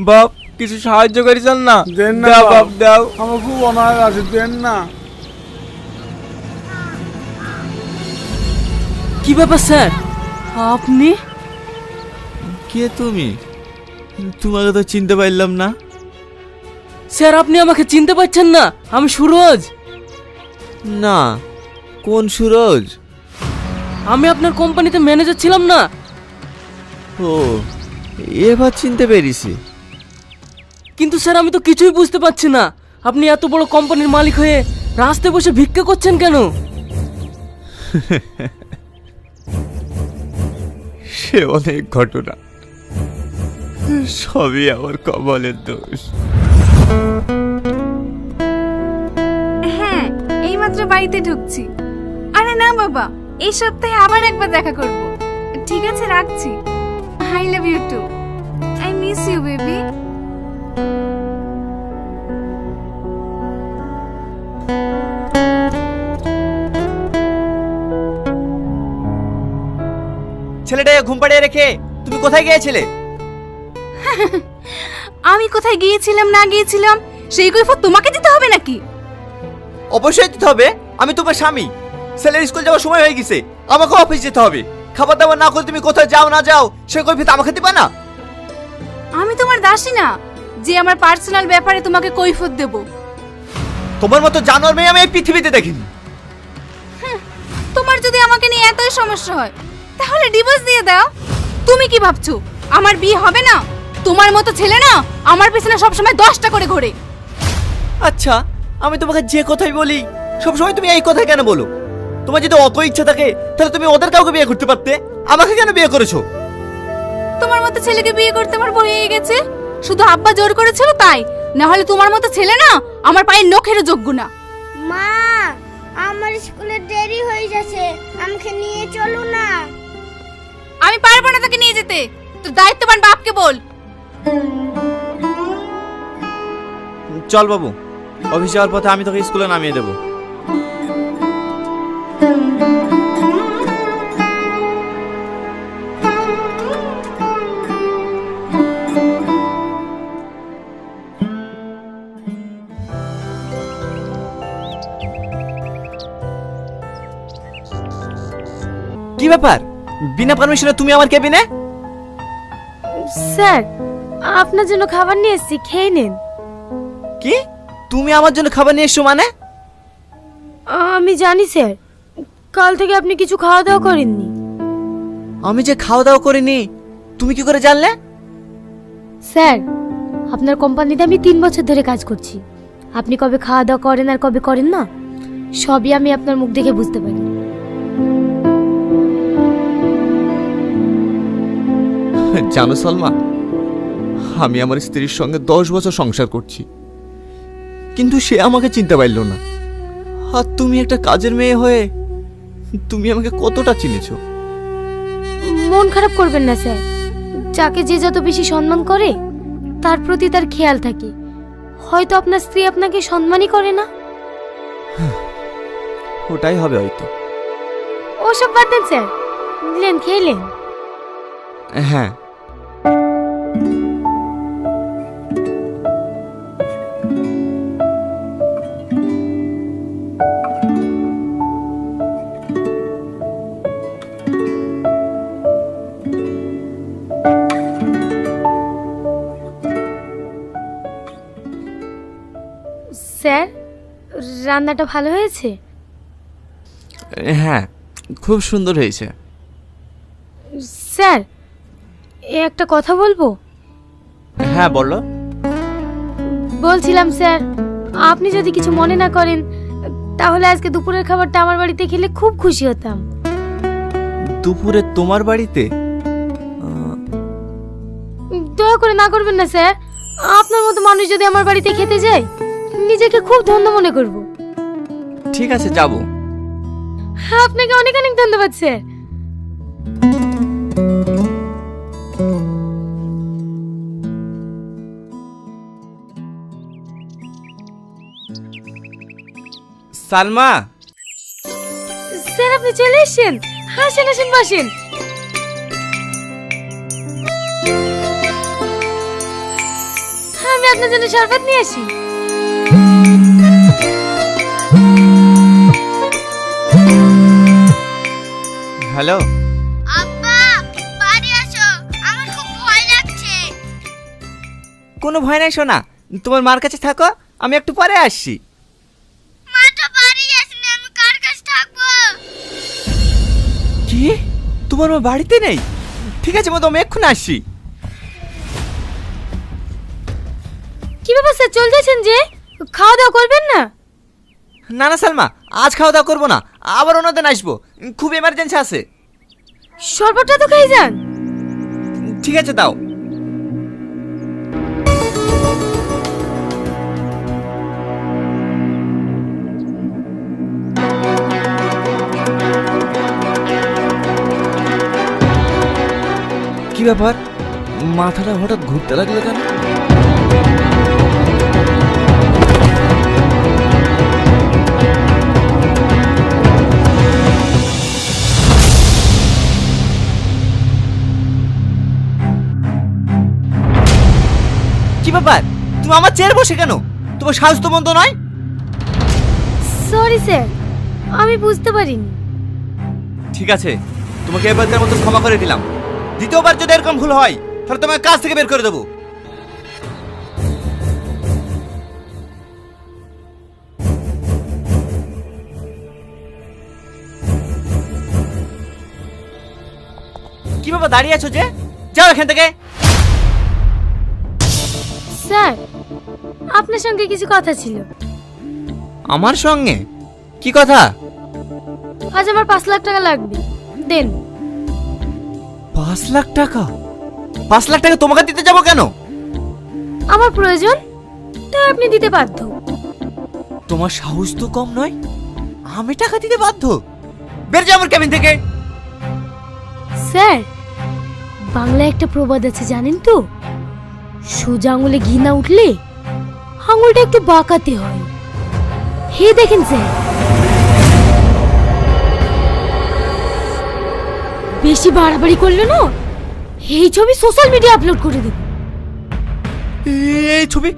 বাপ কিছু সাহায্য করেছেন না? দেন না দাও বাপ। বাপ। দাও। আমার খুব অনাহার আছে দেন না। কি ব্যাপার স্যার? আপনি? কে তুমি? তোমাকে তো চিনতে পারলাম না। স্যার আপনি আমাকে চিনতে পারছেন না। আমি সুরজ। না কোন সুরজ? আমি আপনার কোম্পানিতে ম্যানেজার ছিলাম না। ও এবার চিনতে পেরেছি। কিন্তু স্যার আমি তো কিছুই বুঝতে পারছি না। আপনি এত বড় কোম্পানির মালিক হয়ে রাস্তায় বসে ভিক্ষা করছেন কেন? সে অনেক ঘটনা। সবই আমার কবলের দোষ। হ্যাঁ এইমাত্র বাড়িতে ঢুকছি। আরে না বাবা এই সপ্তাহে আবার একবার দেখা করব। ঠিক আছে রাখছি। I love you too. I miss you baby. ছেলেটাকে ঘুম পাড়িয়ে রেখে তুমি কোথায় গিয়েছিলে? আমি কোথায় গিয়েছিলাম না গিয়েছিলাম সেই কৈফত তোমাকে দিতে হবে নাকি? অবশ্যই দিতে হবে। আমি তোমার স্বামী। ছেলের স্কুল যাওয়ার সময় হয়ে গেছে। আমাকে অফিস যেতে হবে। খাবার দাবার না করে তুমি কোথায় যাও না যাও সে কৈফিত আমাকে দিবা না? আমি তোমার দাসী না। যে আমার পার্সোনাল ব্যাপারে তোমাকে কৈফত দেব। তোমার মতো জানোয়ার মেয়ে আমি এই পৃথিবীতে দেখিনি। তোমার যদি আমাকে নিয়ে এতই সমস্যা হয় তাহলে ডিভোর্স দিয়ে দাও। তুমি কি ভাবছ? আমার বিয়ে হবে না? তোমার মতো ছেলে না? আমার পেছনে সবসময় দশটা করে ঘোরে। আচ্ছা আমি তোমাকে যে কথাই বলি সবসময় তুমি এই কথা কেন বলো? তোমার যদি অত ইচ্ছা থাকে তাহলে তুমি ওদের কাউকে বিয়ে করতে পারতে। আমাকে কেন বিয়ে করেছ? তোমার মতো ছেলেকে বিয়ে করতে আমার ভয় হয়ে গেছে। শুধু আব্বা জোর করেছিল তাই। না হলে তোমার মতো ছেলে না আমার পায়ের নখেরও যোগ্য না। মা আমার স্কুলে দেরি হয়ে যাচ্ছে। আমাকে নিয়ে চলো না। আমি পারব না তাকে নিয়ে যেতে। তোর দায়িত্ববান বাপকে বল। চল বাবু, অফিস যাওয়ার পথে আমি তোকে স্কুলে নামিয়ে দেবো। কি ব্যাপার? বিনা পারমিশনে তুমি আমার কেবিনে স্যার আপনার জন্য খাবার নিয়ে এসেছি খেয়ে নিন। কি? তুমি আমার জন্য খাবার নিয়ে এসছো মানে? আমি জানি স্যার। কাল থেকে আপনি কিছু খাওয়া দাওয়া করেননি। আমি যে খাওয়া দাওয়া করিনি তুমি কি করে জানলে? স্যার আপনার কোম্পানিতে আমি তিন বছর ধরে কাজ করছি। আপনি কবে খাওয়া দাওয়া করেন আর কবে করেন না সবই আমি আপনার মুখ দেখে বুঝতে পারি। জানো সালমা আমি আমার স্ত্রীর সঙ্গে দশ বছর সংসার করছি। কিন্তু সে আমাকে চিনতে পারল না। আর তুমি একটা কাজের মেয়ে হয়ে তুমি আমাকে কতটা চিনেছ? মন খারাপ করবেন না স্যার। যাকে যে যত বেশি সম্মান করে তার প্রতি তার খেয়াল থাকে। হয়তো আপনার স্ত্রী আপনাকে সম্মানই করে না? ওটাই হবে হয়তো। ওসব বাদ দেন স্যার। নিলেন খেলেন। হ্যাঁ রান্নাটা ভালো হয়েছে? হ্যাঁ খুব সুন্দর হয়েছে। স্যার এ একটা কথা বলব? হ্যাঁ বলো। বলছিলাম স্যার আপনি যদি কিছু মনে না করেন তাহলে আজকে দুপুরের খাবারটা আমার বাড়িতে খেলে খুব খুশি হতাম। দুপুরে তোমার বাড়িতে? দয়া করে না করবেন না স্যার। আপনার মতো মানুষ যদি আমার বাড়িতে খেতে যায় নিজেকে খুব ধন্য মনে করব। ঠিক আছে যাব। আপনাকে অনেক অনেক ধন্যবাদ স্যার। সালমা! স্যার আপনি চলে এসেছেন? আসেন আসেন বসেন। আমি আপনার জন্য শরবত নিয়ে আসি। হ্যালো আব্বা বাড়ি আসো। আমার খুব ভয় লাগছে। কোনো ভয় নাই শোনা তোমার মার কাছে থাকো আমি একটু পরে আসছি। মা তো বাড়ি আসেনি আমি কার কাছে থাকব? কি? তোমার মা বাড়িতে নেই? ঠিক আছে মা তো আমি এক্ষুনি আসছি। কি ব্যাপার স্যার চল যাচ্ছেন যে? খাওয়া দাওয়া করবেন না? না না সালমা আজ খাওয়া দাওয়া করব না। আবার অন্যদিন আসব। খুব এমার্জেন্সি আছে। শরবতটা তো খেয়ে যান। ঠিক আছে দাও। কি ব্যাপার? মাথাটা হঠাৎ ঘুরতে লাগল কেন? কি ব্যাপার? তুমি আমার চেয়ারে বসে কেন? তোমার স্বাস্থ্য মন্দ নয়? সরি স্যার আমি বুঝতে পারিনি। ঠিক আছে তোমাকে এবারকার মতো ক্ষমা করে দিলাম। দ্বিতীয়বার যদি এরকম ভুল হয় তাহলে তোমাকে কাজ থেকে বের করে দেবো। কি বাবা দাঁড়িয়ে আছো যে? যাও এখান থেকে। স্যার আপনার সঙ্গে কিছু কথা ছিল। আমার সঙ্গে? কি কথা? আজ আমার পাঁচ লাখ টাকা লাগবে। দেন। পাঁচ লাখ টাকা? পাঁচ লাখ টাকা তোমাকে দিতে যাব কেন? আমার প্রয়োজন তাই আপনি দিতে বাধ্য। তোমার সাহস তো কম নয় আমি টাকা দিতে বাধ্য। বের যাও আমার কেবিন থেকে। স্যার বাংলায় একটা প্রবাদ আছে জানেন তো? সোজা আঙুলে ঘি না উঠলে আঙুলটা একটু বাঁকাতে হয়। হে দেখেন স্যার বেশি বাড়াবাড়ি করলে না এই ছবি সোশ্যাল মিডিয়া আপলোড করে দেব। এই ছবি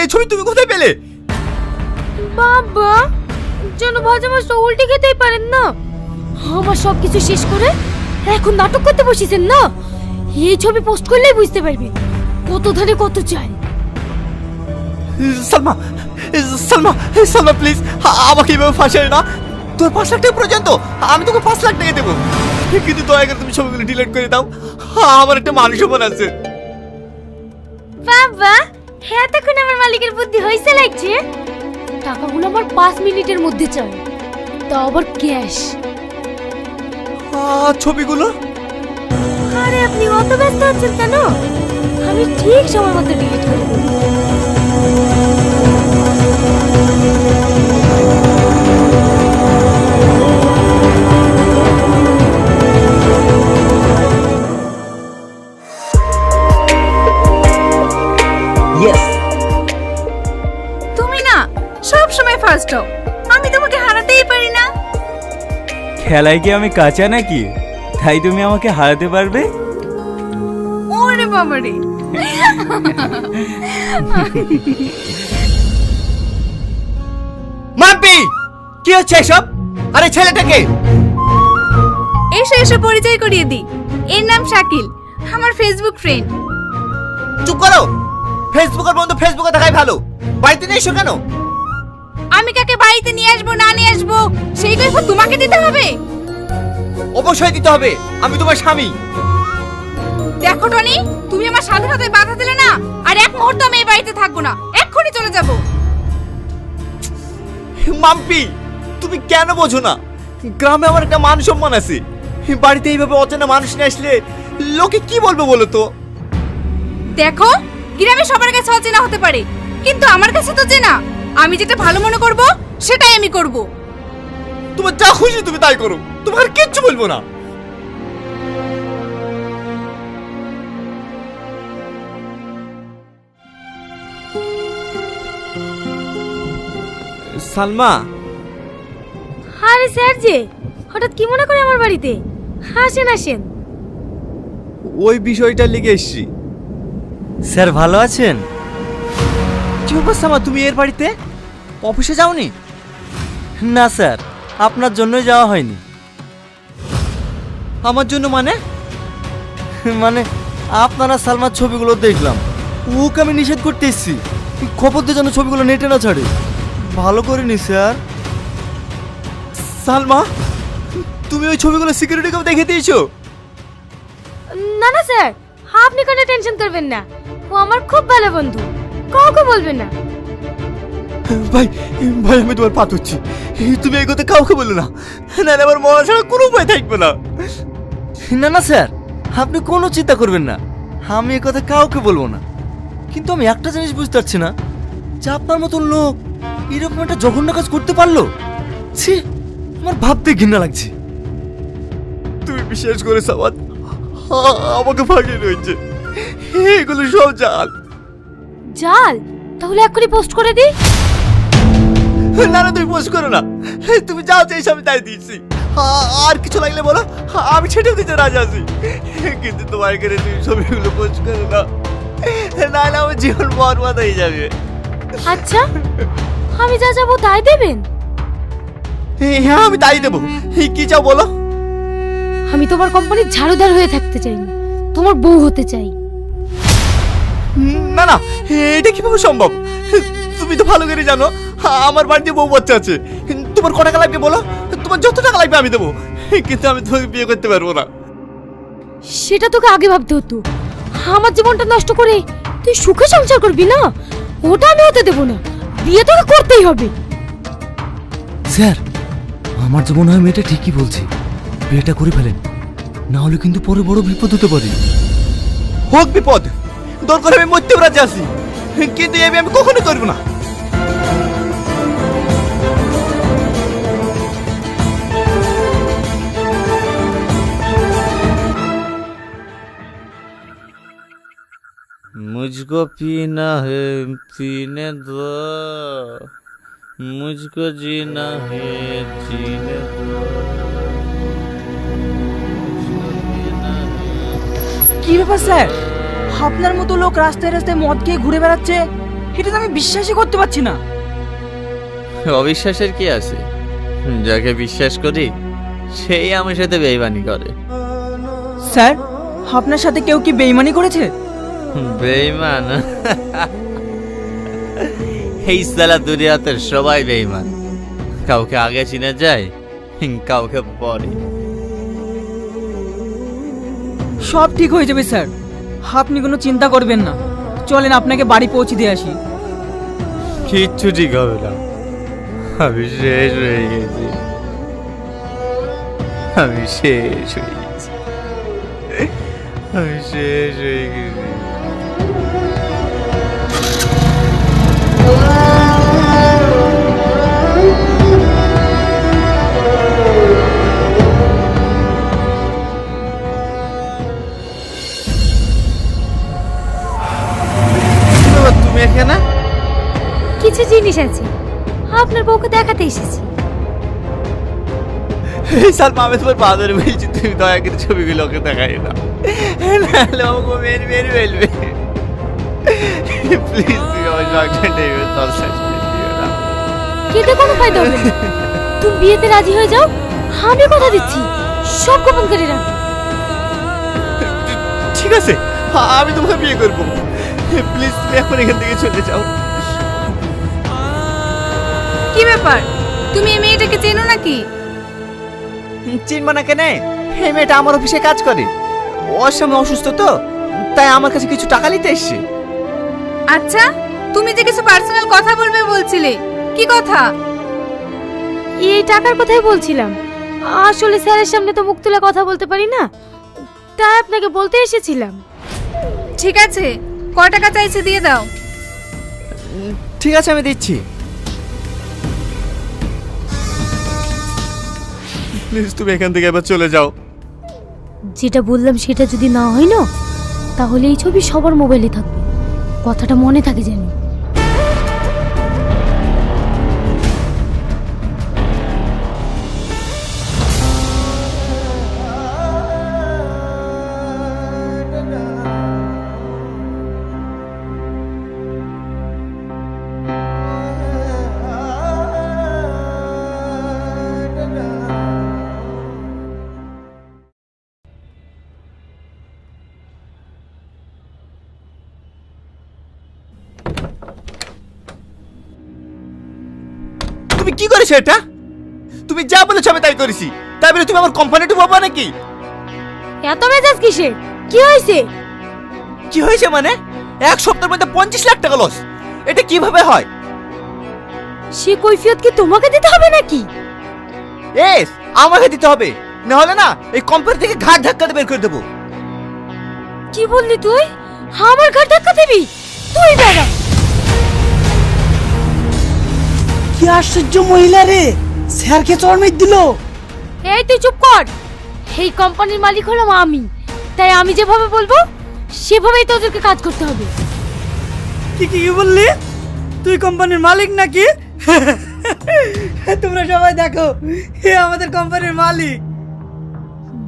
এই ছবি তুমি কোথায় পেলে? বাবা যেন ভাজা মাছটা উল্টে খেতেই পারেন না। আমার সব কিছু শেষ করে এখন নাটক করতে বসেছেন না? এই ছবি পোস্ট করলেই বুঝতে পারবেন। কত ধারে কত চাই সালমা সালমা সালমা প্লিজ আমাকে এভাবে ফাঁসাই না। তোর পাঁচ লাখ টাকা পর্যন্ত আমি তোকে পাঁচ লাখ টাকা দেবো। কিন্তু দয়া করে তুমি ছবিগুলো ডিলিট করে দাও। আমার একটা মানুষ মন আছে। বাবা হ্যাঁ তখন আমার মালিকের বুদ্ধি হয়েছে লাগছে। টাকাগুলো আমার পাঁচ মিনিটের মধ্যে চাই। তা আবার ক্যাশ ছবিগুলো? আরে আপনি অত ব্যস্ত আছেন কেন? আমি ঠিক সময় মতো ডিলিট করে দেবো। তুমি না সব সময় ফার্স্ট হও। আমি তোমাকে হারাতেই পারি না। খেলায় কি আমি কাঁচা নাকি? তাই তুমি আমাকে হারাতে পারবে? বাবারে। মাম্পি কি হচ্ছে এসব? আরে ছেলেটাকে? এসো এসো পরিচয় করিয়ে দিই। এর নাম শাকিল আমার ফেসবুক ফ্রেন্ড চুপ করো। ফেসবুকের বন্ধু ফেসবুকে দেখাই ভালো। বাড়িতে নিয়ে এসো কেন? আমি কাকে বাড়িতে নিয়ে আসব না নিয়ে আসব সেই কৈফত তোমাকে দিতে হবে? অবশ্যই দিতে হবে। আমি তোমার স্বামী। দেখো টনি তুমি আমার স্বাধীনতায় বাধা দিলে না আর এক মুহূর্ত আমি এই বাড়িতে থাকব না। এক্ষুনি চলে যাব। মাম্পি তুমি কেন বোঝো না? গ্রামে আমার একটা মান সম্মান আছে। বাড়িতে এইভাবে অচেনা মানুষ নিয়ে আসলে লোকে কি বলবে বলো তো? দেখো গ্রামে সবার কাছে অচেনা হতে পারে কিন্তু আমার কাছে তো চেনা। আমি যেটা ভালো মনে করব সেটাই আমি করব। তোমার যা খুশি তুমি তাই করো। তোমার কিচ্ছু বলব না। সালমা। আরে স্যার যে হঠাৎ কি মনে করে আমার বাড়িতে? আসেন আসেন। ওই বিষয়টা লিখে এসছি। স্যার ভালো আছেন? কি সামা তুমি এর বাড়িতে? অফিসে যাওনি? না স্যার আপনার জন্যই যাওয়া হয়নি। আমার জন্য মানে? মানে আপনারা সালমার ছবিগুলো দেখলাম। ওকে আমি নিষেধ করতে এসেছি। খবর দিয়ে যেন ছবিগুলো নেটে না ছাড়ে। ভালো করিনি স্যার। সালমা তুমি ওই ছবিগুলো সিকিউরিটি কেউ দেখে দিয়েছ? না না স্যার। আপনি কোনো টেনশন করবেন না। ও আমার খুব ভালো বন্ধু। কাউকে বলবেন না। ভাই ভাই আমি তোমার পা তুমি এই কথা কাউকে বলো না। নাহলে আমার মরা ছাড়া কোনো উপায় থাকবে না। না না স্যার। আপনি কোনো চিন্তা করবেন না। আমি এ কথা কাউকে বলব না। কিন্তু আমি একটা জিনিস বুঝতে পারছি না। যে আপনার মতন লোক এরকম একটা জঘন্য কাজ করতে পারল? ছি আমার ভাবতে ঘৃণা লাগছে। তুমি বিশ্বাস করে সাবাদ আমাকে ভাগিয়ে রয়েছে। এগুলো সব জাল। জাল? তাহলে এক্ষুনি পোস্ট করে দিই। না না তুমি পোস্ট করো না। তুমি যাও চাইছো আমি তাই দিয়েছি আ- আর কিছু লাগলে বলো আমি ছেটেও দিতে রাজি আছি। কিন্তু তোমার এখানে তুমি ছবিগুলো পোস্ট করো না। নাহলে আমার জীবন বরবাদ হয়ে যাবে। আচ্ছা। আমি যা যাব তাই দেবেন? হ্যাঁ আমি তাই দেবো। কি চাও বলো? আমি তোমার কোম্পানির ঝাড়ুদার হয়ে থাকতে চাই না। তোমার বউ হতে চাই। না না এটা কীভাবে সম্ভব? তুমি তো ভালো করে জানো আমার বাড়িতে বউ বাচ্চা আছে। তোমার ক টাকা লাগবে বলো? তোমার যত টাকা লাগবে আমি দেবো। কিন্তু আমি তোমাকে বিয়ে করতে পারব না। সেটা তোকে আগে ভাবতে হতো। আমার জীবনটা নষ্ট করে তুই সুখে সংসার করবি না? ওটা আমি হতে দেবো না। বিয়ে তোকে করতেই হবে। স্যার আমার তো মনে হয় মেয়েটা ঠিকই বলছে। বিয়েটা করে ফেলেন। না হলে কিন্তু পরে বড় বিপদ হতে পারে। হোক বিপদ। দরকার আমি মরতেও রাজি আছি কিন্তু এ আমি কখনো করব না। मुझको पीना है पीने दो मुझको जीना है जीने दो मुझको पीना है কি ব্যাপার স্যার আপনার মতো লোক রাস্তায় রাস্তায় মদ খেয়ে ঘুরে বেড়াচ্ছে এটা তো আমি বিশ্বাসই করতে পারছি না অবিশ্বাসের কি আছে যাকে বিশ্বাস করি সেই আমার সাথে বেইমানি করে স্যার আপনার সাথে কেউ কি বেইমানি করেছে বেইমান এই সালা দুনিয়াতে সবাই বেইমান কাউকে আগে চিনে যায় কাউকে পরে। সব ঠিক হয়ে যাবে স্যার। আপনি কোনো চিন্তা করবেন না। চলেন আপনাকে বাড়ি পৌঁছে দিয়ে আসি। কিচ্ছু ঠিক হবে না। আমি শেষ হয়ে গেছি। আমি শেষ হয়ে গেছি। আমি শেষ হয়ে গেছি। এখানে কিছু জিনিস আছে। আপনার বউকে দেখাতে এসেছি। এই সালমা আমি তোমার পা ধরে বলছি তুমি দয়া করে ছবিগুলো ওকে দেখাই না নাহলে আমাকে মেরে মেরে ফেলবে। প্লিজ তুমি আমার না কেটে কোনো ফায়দা হবে তুমি বিয়েতে রাজি হয়ে যাও আমি কথা দিচ্ছি। সব গোপন করে রাখ। ঠিক আছে আমি তোমাকে বিয়ে করব। প্লিজ তুমি এখন এখান থেকে চলে যাও। কি ব্যাপার? তুমি এই মেয়েটাকে চেনো নাকি? চিনবো না কেন? এই মেয়েটা আমার অফিসে কাজ করে। ওর স্বামী অসুস্থ তো তাই আমার কাছে কিছু টাকা নিতে এসছে। আচ্ছা তুমি যে কিছু পার্সোনাল কথা বলবে বলছিলে কি কথা? এই টাকার কথাই বলছিলাম। আসলে স্যারের সামনে তো মুখ তুলে কথা বলতে পারি না তাই আপনাকে বলতে এসেছিলাম। ঠিক আছে ক টাকা চাইছে দিয়ে দাও। ঠিক আছে আমি দিচ্ছি। প্লিজ তুমি এখান থেকে এবার চলে যাও। যেটা বললাম সেটা যদি না হয় না তাহলে এই ছবি সবার মোবাইলে থাকবে। কথাটা মনে থাকে যেন। বলেছ এটা তুমি যা বলেছ আমি তাই করেছি। তাই বলে তুমি আমার কোম্পানি ডুবাবো নাকি? এত মেজাজ কিসের? কি হয়েছে? কি হয়েছে মানে? এক সপ্তাহের মধ্যে পঞ্চাশ লাখ টাকা লস এটা কীভাবে হয়? সে কৈফিয়ত কি তোমাকে দিতে হবে নাকি? এস আমাকে দিতে হবে। না হলে না এই কোম্পানি থেকে ঘাট ধাক্কা বের করে দেবো। কি বললি তুই? আমার ঘাট ধাক্কা দিবি? তুই বেড়া। কি আশ্চর্য মহিলা রে? স্যারকে চড়মেট দিল। এই তুই চুপ কর। এই কোম্পানির মালিক হলাম আমি। তাই আমি যেভাবে বলব সেভাবেই তোদেরকে কাজ করতে হবে। কি কি কি বললি? তুই কোম্পানির মালিক নাকি? তোমরা সবাই দেখো এ আমাদের কোম্পানির মালিক।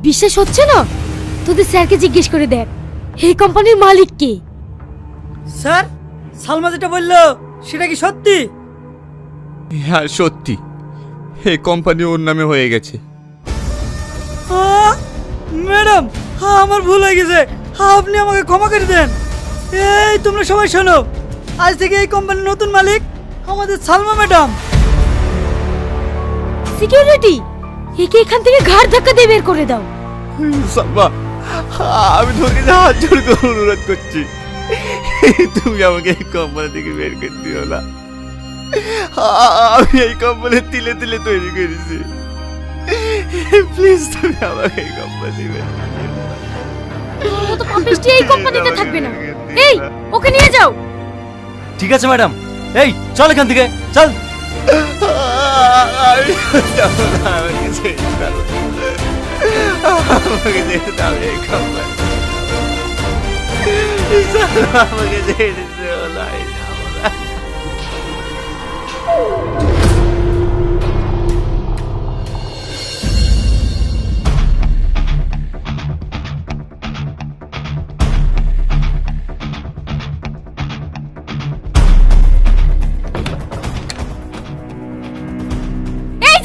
বিশ্বাস হচ্ছে না? তোদের স্যারকে জিজ্ঞেস করে দেখ এই কোম্পানির মালিক কে? স্যার সালমা যেটা বলল সেটা কি সত্যি? হ্যাঁ সত্যি। এই কোম্পানি ওর নামে হয়ে গেছে। ম্যাডাম আমার ভুল হয়ে গেছে। আপনি আমাকে ক্ষমা করে দেন। এই তোমরা সবাই শোনো। আজ থেকে এই কোম্পানির নতুন মালিক আমাদের সালমা ম্যাডাম। সিকিউরিটি একে এখান থেকে ঘাড় ধাক্কা দিয়ে বের করে দাও। সালমা আমি তোর কাছে হাত জোড় করে অনুরোধ করছি। তুমি আমাকে এই কোম্পানি থেকে বের করে দিও না। আমি এই কোম্পানি তিলে তিলে তৈরি করেছি। প্লিজ তুমি আমাকে এই কোম্পানি পাপিষ্টি এই কোম্পানিতে থাকবে না। এই ওকে নিয়ে যাও। ঠিক আছে ম্যাডাম এই চল এখান থেকে চল। আমাকে দাও। আমাকে যেতে দাও এই কোম্পানি আমাকে ছেড়ে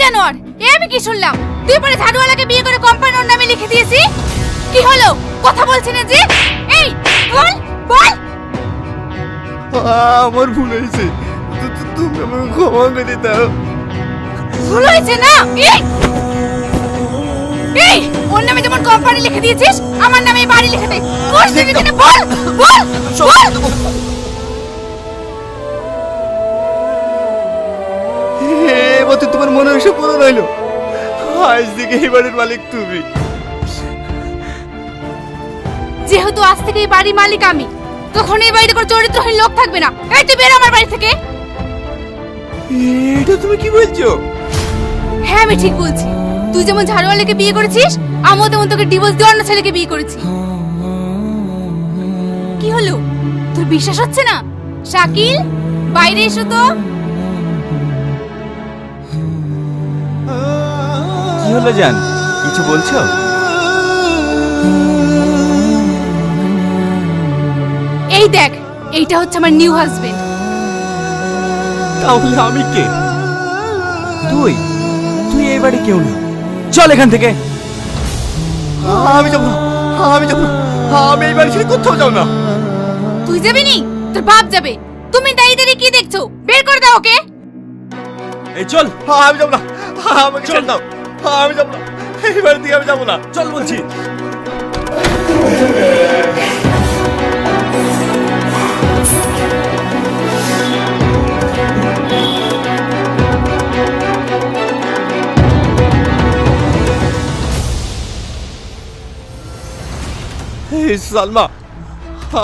জানোয়ার এ আমি কি শুনলাম? তুই পরে ঝাড়ুওয়ালাকে বিয়ে করে কোম্পানির নামে লিখে দিয়েছি? কি হলো? কথা বলছি না যে? এই, বল আমার ভুল হয়েছে। তুমি আমাকে ক্ষমা করে দাও ভুল হয়েছে না। এই! এই! ওর নামে যেমন কোম্পানি লিখে দিয়েছিস আমার নামে এই বাড়ি লিখে দে। বল দিবি কিনা বল বল বল। এবার তোমার মনে এসে পূরণ হইল আজ থেকে এই বাড়ির মালিক তুমি। যেহেতু আজ থেকে এই বাড়ির মালিক আমি তখন এই বাড়িতে কোনো চরিত্রহীন লোক থাকবে না। এই তুই বের আমার বাড়ি থেকে। এটা তুমি কি বলছো? হ্যাঁ আমি ঠিক বলছি। তুই যেমন ঝাড়ুয়ালাকে বিয়ে করেছিস আমিও তেমন তোকে ডিভোর্স দিয়ে অন্য ছেলেকে বিয়ে করেছি। কি হলো? তোর বিশ্বাস হচ্ছে না? শাকিল বাইরে এসো তো। কি হলো জান? কিছু বলছো? এই দেখ এইটা হচ্ছে আমার নিউ হাজবেন্ড তাহলে আমি কে? তুই? তুই এই বাড়ি কেউ না। চল এখান থেকে। আমি যাব না আমি যাব না আমি এই বাড়ি ছেড়ে কোথাও যাও না। তুই যাবি নি? তোর বাপ যাবে। তুমি দাঁড়িয়ে দাঁড়িয়ে কি দেখছ? বের করে দাও ওকে। এই চল আমি যাব না আমাকে ছেড়ে দাও আমি যাব না এই বাড়ি থেকে আমি যাব না। চল বলছি। এই সালমা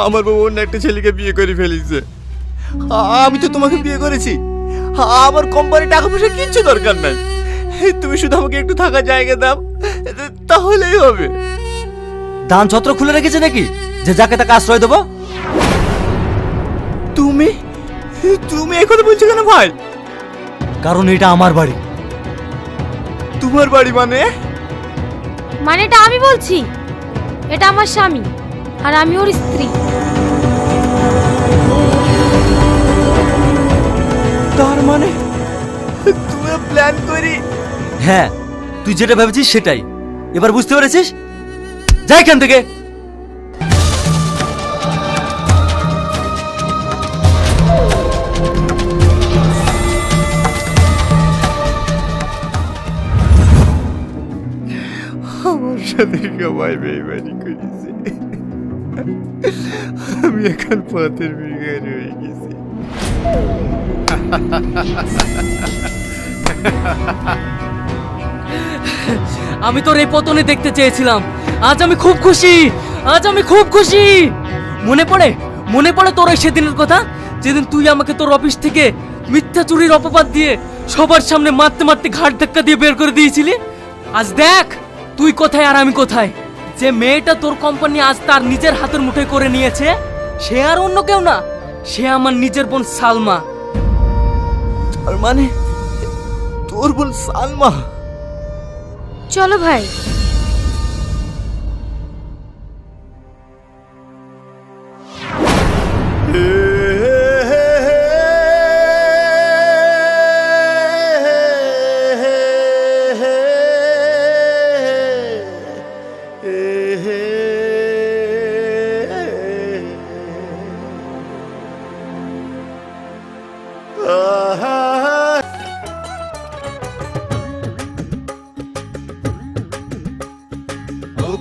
আমার বউ অন্য একটা ছেলেকে বিয়ে করে ফেলেছে। আমি তো তোমাকে বিয়ে করেছি। আমার কোম্পানি টাকা পয়সা কিচ্ছু দরকার নাই। এই তুমি শুধু আমাকে একটু থাকার জায়গা দাও তাহলেই হবে। দান ছত্র খুলে রেখেছে নাকি? যে যাকে তাকে আশ্রয় দেবো। তুমি? তুমি এই কথা বলছো কেন ভাই? কারণ এটা আমার বাড়ি। তোমার বাড়ি মানে? মানে এটা আমি বলছি। এটা আমার স্বামী আর আমি ওর স্ত্রী। তার মানে তুই প্ল্যান করি? হ্যাঁ তুই যেটা ভেবেছিস সেটাই। এবার বুঝতে পেরেছিস? যাই এখান থেকে। সাথে সবাই বেইমানি করেছে আমি এখন পথের বিঘার হয়ে গেছি আমি তোর এই পতনে দেখতে চেয়েছিলাম। আজ আমি খুব খুশি। আজ আমি খুব খুশি। মনে পড়ে? মনে পড়ে তোর ওই সেদিনের কথা? যেদিন তুই আমাকে তোর অফিস থেকে মিথ্যা চুরির অপবাদ দিয়ে সবার সামনে মারতে মারতে ঘাট ধাক্কা দিয়ে বের করে দিয়েছিলি? আজ দেখ তুই কোথায় আর আমি কোথায়? যে মেয়েটা তোর কোম্পানি আজ তার নিজের হাতের মুঠে করে নিয়েছে সে আর অন্য কেউ না সে আমার নিজের বোন সালমা। তার মানে তোর বোন সালমা? চলো ভাই।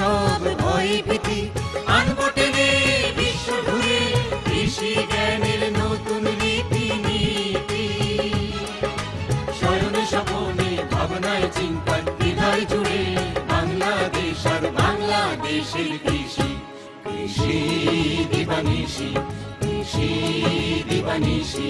সব ভয় ভীতি। আনব টেনে বিশ্ব ঘুরে, কৃষি জ্ঞানের নতুন রীতি নীতি। স্বয়ং স্বপনে ভাবনায় চিন্তায় হৃদয় জুড়ে বাংলাদেশ আর বাংলাদেশের কৃষি। কৃষি দিবানিশি কৃষি দিবানিশি।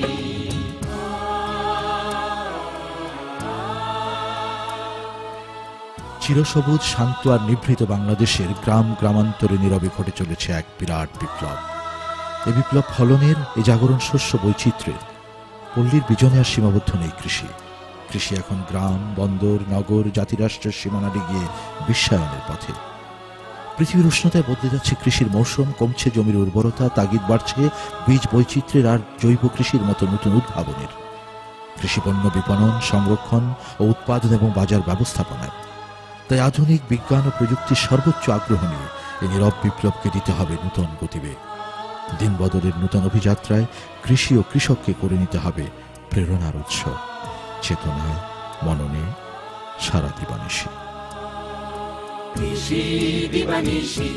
চিরসবুজ, শান্ত আর নিভৃত বাংলাদেশের গ্রাম, গ্রামান্তরে নীরবে ঘটে চলেছে এক বিরাট বিপ্লব। এ বিপ্লব ফলনের, এ জাগরণ শস্য বৈচিত্র্যের। পল্লীর বিজনে আর সীমাবদ্ধ নেই কৃষি। কৃষি এখন গ্রাম, বন্দর, নগর, জাতিরাষ্ট্রের সীমানা ডিগিয়ে বিশ্বায়নের পথে। পৃথিবীর উষ্ণতায় বদলে যাচ্ছে কৃষির মৌসুম, কমছে জমির উর্বরতা, তাগিদ বাড়ছে বীজ বৈচিত্র্যের আর জৈব কৃষির মতো নতুন উদ্ভাবনের। কৃষিপণ্য বিপণন, সংরক্ষণ ও উৎপাদন এবং বাজার ব্যবস্থাপনায় তাই আধুনিক বিজ্ঞান ও প্রযুক্তির সর্বোচ্চ আগ্রহ নিয়ে এই নীরব বিপ্লবকে দিতে হবে নূতন গতিবে দিন বদলের নূতন অভিযাত্রায় কৃষি ও কৃষককে করে নিতে হবে প্রেরণার উৎস। চেতনায়, মননে, সারা দিবানিশী। কৃষি দিবানিশি।